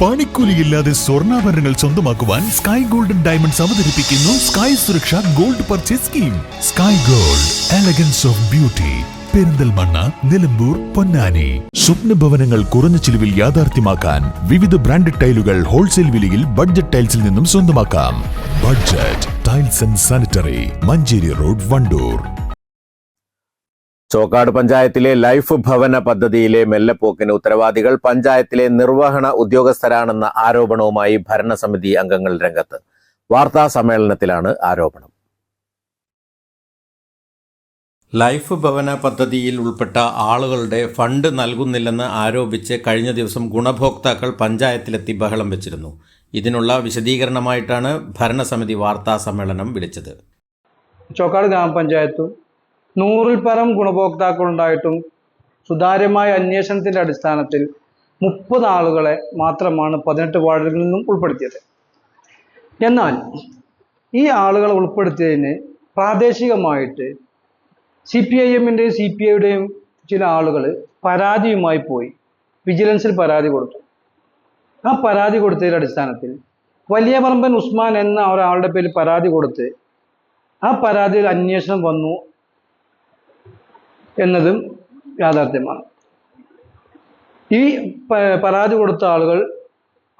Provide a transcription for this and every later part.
പണിക്കൂലിയില്ലാതെ സ്വർണാഭരണങ്ങൾ സ്വന്തമാക്കുവാൻ sky golden diamonds അവതരിപ്പിക്കുന്നു Sky Suraksha gold purchase scheme Sky gold elegance of beauty Perinthalmanna Nilambur Ponnani. സ്വപ്ന ഭവനങ്ങൾ കുറഞ്ഞ ചിലവിൽ യാഥാർത്ഥ്യമാക്കാൻ വിവിധ ബ്രാൻഡഡ് ടൈലുകൾ ഹോൾസെയിൽ വിലയിൽ ബഡ്ജറ്റ് ടൈൽസിൽ നിന്നും സ്വന്തമാക്കാം. Budget tiles and sanitary Manjeri road Wandoor. Chokkad പഞ്ചായത്തിലെ ലൈഫ് ഭവന പദ്ധതിയിലെ മെല്ലപ്പോക്കിന് ഉത്തരവാദികൾ പഞ്ചായത്തിലെ നിർവഹണ ഉദ്യോഗസ്ഥരാണെന്ന ആരോപണവുമായി ഭരണസമിതി അംഗങ്ങൾ രംഗത്ത്. വാർത്താ സമ്മേളനത്തിലാണ് ആരോപണം. ലൈഫ് ഭവന പദ്ധതിയിൽ ഉൾപ്പെട്ട ആളുകളുടെ ഫണ്ട് നൽകുന്നില്ലെന്ന് ആരോപിച്ച് കഴിഞ്ഞ ദിവസം ഗുണഭോക്താക്കൾ പഞ്ചായത്തിലെത്തി ബഹളം വെച്ചിരുന്നു. ഇതിനുള്ള വിശദീകരണമായിട്ടാണ് ഭരണസമിതി വാർത്താ സമ്മേളനം വിളിച്ചത്. ചോക്കാട് ഗ്രാമപഞ്ചായത്തും നൂറിൽ പരം ഗുണഭോക്താക്കൾ ഉണ്ടായിട്ടും സുതാര്യമായ അന്വേഷണത്തിന്റെ അടിസ്ഥാനത്തിൽ മുപ്പത് ആളുകളെ മാത്രമാണ് പതിനെട്ട് വാർഡുകളിൽ നിന്നും ഉൾപ്പെടുത്തിയത്. എന്നാൽ ഈ ആളുകളെ ഉൾപ്പെടുത്തിയതിന് പ്രാദേശികമായിട്ട് സി പി ഐ എമ്മിന്റെയും സി പി ഐയുടെയും ചില ആളുകൾ പരാതിയുമായി പോയി. വിജിലൻസിൽ പരാതി കൊടുത്തു. ആ പരാതി കൊടുത്തതിന്റെ അടിസ്ഥാനത്തിൽ വലിയ പറമ്പൻ ഉസ്മാൻ എന്ന ഒരാളുടെ പേരിൽ പരാതി കൊടുത്ത് ആ പരാതിയിൽ അന്വേഷണം വന്നു. എന്നതും യാഥാർത്ഥ്യമാണ്. ഈ പരാതി കൊടുത്ത ആളുകൾ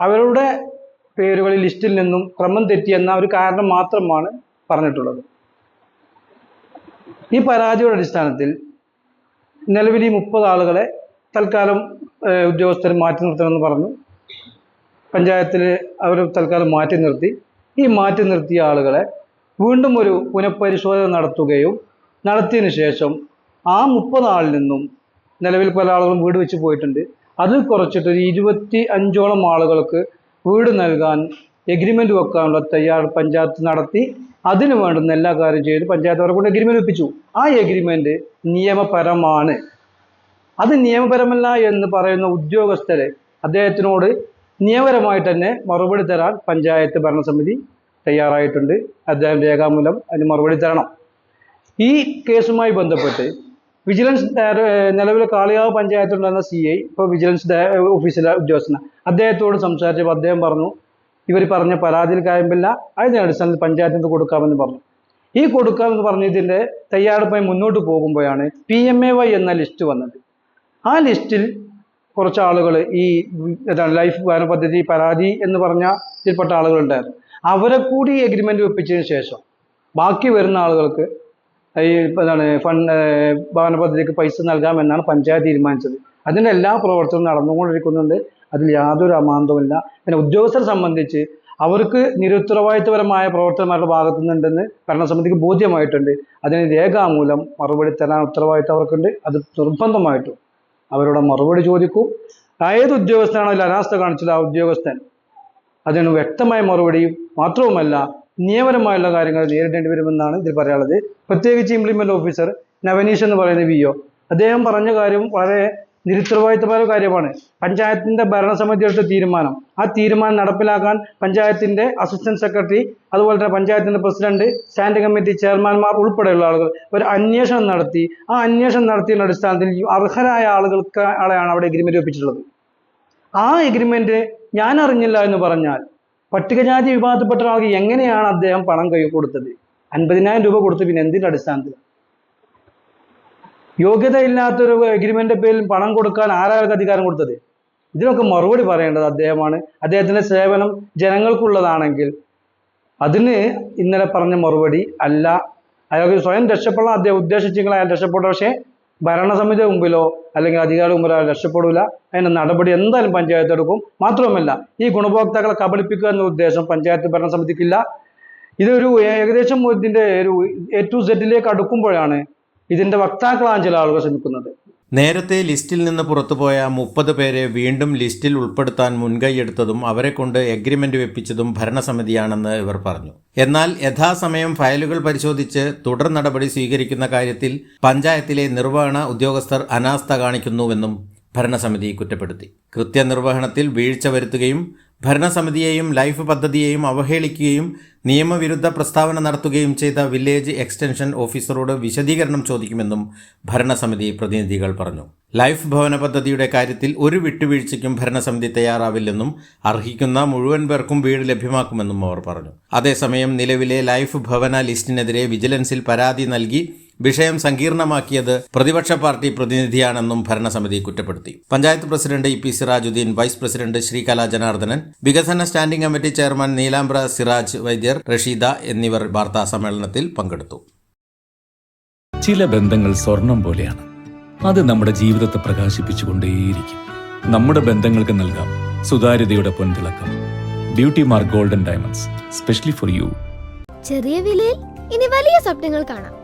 അവരുടെ പേരുകളിൽ ലിസ്റ്റിൽ നിന്നും ക്രമം തെറ്റിയെന്ന ഒരു കാരണം മാത്രമാണ് പറഞ്ഞിട്ടുള്ളത്. ഈ പരാതിയുടെ അടിസ്ഥാനത്തിൽ നിലവിൽ ഈ മുപ്പത് ആളുകളെ തൽക്കാലം ഉദ്യോഗസ്ഥർ മാറ്റി നിർത്തണമെന്ന് പറഞ്ഞു. പഞ്ചായത്തിൽ അവർ തൽക്കാലം മാറ്റി നിർത്തി. ഈ മാറ്റി നിർത്തിയ ആളുകളെ വീണ്ടും ഒരു പുനഃപരിശോധന നടത്തുകയും നടത്തിയതിനു ശേഷം ആ മുപ്പത് ആളിൽ നിന്നും നിലവിൽ പല ആളുകളും വീട് വെച്ച് പോയിട്ടുണ്ട്. അത് കുറച്ചിട്ട് ഒരു ഇരുപത്തി അഞ്ചോളം ആളുകൾക്ക് വീട് നൽകാൻ എഗ്രിമെന്റ് വെക്കാനുള്ള തയ്യാർ പഞ്ചായത്ത് നടത്തി. അതിന് വേണ്ടുന്ന എല്ലാ കാര്യം ചെയ്ത് പഞ്ചായത്ത് അവരെ കൊണ്ട് എഗ്രിമെന്റ് ഒപ്പിച്ചു ആ എഗ്രിമെന്റ് നിയമപരമാണ്. അത് നിയമപരമല്ല എന്ന് പറയുന്ന ഉദ്യോഗസ്ഥരെ അദ്ദേഹത്തിനോട് നിയമപരമായി തന്നെ മറുപടി തരാൻ പഞ്ചായത്ത് ഭരണസമിതി തയ്യാറായിട്ടുണ്ട്. അദ്ദേഹം രേഖാമൂലം അതിന് മറുപടി തരണം. ഈ കേസുമായി ബന്ധപ്പെട്ട് വിജിലൻസ് നിലവിൽ കാളികാവ് പഞ്ചായത്തിലുണ്ടായിരുന്ന സി ഐ ഇപ്പോൾ വിജിലൻസ് ഓഫീസിലെ ഉദ്യോഗസ്ഥന. അദ്ദേഹത്തോട് സംസാരിച്ചപ്പോൾ അദ്ദേഹം പറഞ്ഞു ഇവർ പറഞ്ഞ പരാതിയിൽ കാര്യമില്ല അതിന്റെ അടിസ്ഥാനത്തിൽ പഞ്ചായത്തിന് കൊടുക്കാമെന്ന് പറഞ്ഞു. ഈ കൊടുക്കാമെന്ന് പറഞ്ഞതിന്റെ തയ്യാറെടുപ്പായി മുന്നോട്ട് പോകുമ്പോഴാണ് പി എം എ വൈ എന്ന ലിസ്റ്റ് വന്നത്. ആ ലിസ്റ്റിൽ കുറച്ച് ആളുകൾ ഈ എന്താണ് ലൈഫ് വാന പദ്ധതി പരാതി എന്ന് പറഞ്ഞ ഇതിൽപ്പെട്ട ആളുകളുണ്ടായിരുന്നു. അവരെ കൂടി എഗ്രിമെന്റ് ഒപ്പിച്ചതിന് ശേഷം ബാക്കി വരുന്ന ആളുകൾക്ക് ഈ എന്താണ് ഫണ്ട് ഭവന പദ്ധതിക്ക് പൈസ നൽകാമെന്നാണ് പഞ്ചായത്ത് തീരുമാനിച്ചത്. അതിന്റെ എല്ലാ പ്രവർത്തനവും നടന്നുകൊണ്ടിരിക്കുന്നുണ്ട്. അതിൽ യാതൊരു അമാന്തവുമില്ല പിന്നെ ഉദ്യോഗസ്ഥരെ സംബന്ധിച്ച് അവർക്ക് നിരുത്തരവാദിത്വപരമായ പ്രവർത്തനം ഭാഗത്തു നിന്നുണ്ടെന്ന് ഭരണസമിതിക്ക് ബോധ്യമായിട്ടുണ്ട്. അതിന് രേഖാമൂലം മറുപടി തരാൻ ഉത്തരവാദിത്വം അവർക്കുണ്ട്. അത് നിർബന്ധമായിട്ടും അവരോട് മറുപടി ചോദിക്കും. ഏത് ഉദ്യോഗസ്ഥനാണോ അനാസ്ഥ കാണിച്ചത് ആ ഉദ്യോഗസ്ഥൻ. അതിന് വ്യക്തമായ മറുപടിയും മാത്രവുമല്ല നിയമപരമായുള്ള കാര്യങ്ങൾ നേരിടേണ്ടി വരുമെന്നാണ് ഇതിൽ പറയാനുള്ളത്. പ്രത്യേകിച്ച് ഇംപ്ലിമെന്റ് ഓഫീസർ നവനീഷ് എന്ന് പറയുന്ന വി ഒ അദ്ദേഹം പറഞ്ഞ കാര്യം വളരെ നിരുത്തരവാദിത്തമായ കാര്യമാണ്. പഞ്ചായത്തിന്റെ ഭരണസമിതി എടുത്ത തീരുമാനം. ആ തീരുമാനം നടപ്പിലാക്കാൻ പഞ്ചായത്തിന്റെ അസിസ്റ്റന്റ് സെക്രട്ടറി അതുപോലെ തന്നെ പഞ്ചായത്തിന്റെ പ്രസിഡന്റ് സ്റ്റാൻഡിംഗ് കമ്മിറ്റി ചെയർമാൻമാർ ഉൾപ്പെടെയുള്ള ആളുകൾ ഒരു അന്വേഷണം നടത്തി. ആ അന്വേഷണം നടത്തിയതിന്റെ അടിസ്ഥാനത്തിൽ അർഹരായ ആളുകൾക്ക് ആളെയാണ് അവിടെ എഗ്രിമെന്റ് ഒപ്പിച്ചിട്ടുള്ളത് ആ എഗ്രിമെന്റ് ഞാൻ അറിഞ്ഞില്ല എന്ന് പറഞ്ഞാൽ പട്ടികജാതി വിഭാഗത്തിൽപ്പെട്ട ഒരാൾക്ക് എങ്ങനെയാണ് അദ്ദേഹം പണം കൈ കൊടുത്തത്? അൻപതിനായിരം രൂപ കൊടുത്ത് പിന്നെ എന്തിന്റെ അടിസ്ഥാനത്തിൽ യോഗ്യതയില്ലാത്തൊരു എഗ്രിമെന്റ് പേരിൽ പണം കൊടുക്കാൻ ആരാൾക്ക് അധികാരം കൊടുത്തത്? ഇതിനൊക്കെ മറുപടി പറയേണ്ടത് അദ്ദേഹമാണ്. അദ്ദേഹത്തിന്റെ സേവനം ജനങ്ങൾക്കുള്ളതാണെങ്കിൽ അതിന് ഇന്നലെ പറഞ്ഞ മറുപടി അല്ല. അയാൾക്ക് സ്വയം രക്ഷപ്പെടാൻ അദ്ദേഹം ഉദ്ദേശിച്ചെങ്കിൽ അയാൾ രക്ഷപ്പെട്ടു പക്ഷേ ഭരണസമിതി മുമ്പിലോ അല്ലെങ്കിൽ അധികാരി മുമ്പിലോ രക്ഷപ്പെടില്ല അതിന് നടപടി എന്തായാലും പഞ്ചായത്ത് എടുക്കും. മാത്രവുമല്ല ഈ ഗുണഭോക്താക്കളെ കബളിപ്പിക്കുക എന്ന ഉദ്ദേശം പഞ്ചായത്ത് ഭരണസമിതിക്കില്ല. ഇതൊരു ഏകദേശം ഇതിന്റെ ഒരു എ ടു സെഡിലേക്ക് അടുക്കുമ്പോഴാണ് ഇതിന്റെ വക്താക്കളാൻ ചില ആളുകൾ ശ്രമിക്കുന്നത്. നേരത്തെ ലിസ്റ്റിൽ നിന്ന് പുറത്തുപോയ മുപ്പത് പേരെ വീണ്ടും ലിസ്റ്റിൽ ഉൾപ്പെടുത്താൻ മുൻകൈയെടുത്തതും അവരെ കൊണ്ട് എഗ്രിമെന്റ് വെപ്പിച്ചതും ഭരണസമിതിയാണെന്ന് ഇവർ പറഞ്ഞു. എന്നാൽ യഥാസമയം ഫയലുകൾ പരിശോധിച്ച് തുടർ നടപടി സ്വീകരിക്കുന്ന കാര്യത്തിൽ പഞ്ചായത്തിലെ നിർവഹണ ഉദ്യോഗസ്ഥർ അനാസ്ഥ കാണിക്കുന്നുവെന്നും ഭരണസമിതി കുറ്റപ്പെടുത്തി. കൃത്യനിർവഹണത്തിൽ വീഴ്ച വരുത്തുകയും ഭരണസമിതിയെയും ലൈഫ് പദ്ധതിയെയും അവഹേളിക്കുകയും നിയമവിരുദ്ധ പ്രസ്താവന നടത്തുകയും ചെയ്ത വില്ലേജ് എക്സ്റ്റൻഷൻ ഓഫീസറോട് വിശദീകരണം ചോദിക്കുമെന്നും ഭരണസമിതി പ്രതിനിധികൾ പറഞ്ഞു. ലൈഫ് ഭവന പദ്ധതിയുടെ കാര്യത്തിൽ ഒരു വിട്ടുവീഴ്ചയ്ക്കും ഭരണസമിതി തയ്യാറാവില്ലെന്നും അർഹിക്കുന്ന മുഴുവൻ പേർക്കും വീട് ലഭ്യമാക്കുമെന്നും അവർ പറഞ്ഞു. അതേസമയം നിലവിലെ ലൈഫ് ഭവന ലിസ്റ്റിനെതിരെ വിജിലൻസിൽ പരാതി നൽകി വിഷയം സങ്കീർണമാക്കിയത് പ്രതിപക്ഷ പാർട്ടി പ്രതിനിധിയാണെന്നും ഭരണസമിതി കുറ്റപ്പെടുത്തി. Panchayat president E P Sirajuddin vice president Sreekala Janardhanan വികസന standing committee chairman Neelambra Siraj Vaidyar Rasheeda എന്നിവർ വാർത്താ സമ്മേളനത്തിൽ പങ്കെടുത്തു. ചില ബന്ധങ്ങൾ സ്വർണം പോലെയാണ്. അത് നമ്മുടെ ജീവിതത്തെ പ്രകാശിപ്പിച്ചുകൊണ്ടേയിരിക്കും. നമ്മുടെ ബന്ധങ്ങൾക്ക് നൽകാം സുതാര്യതയുടെ പൊൻതിളക്കം. Beauty mark golden diamonds specially for you ചെറിയ വിലയിൽ ഇനി വലിയ സ്വപ്നങ്ങൾ കാണാം.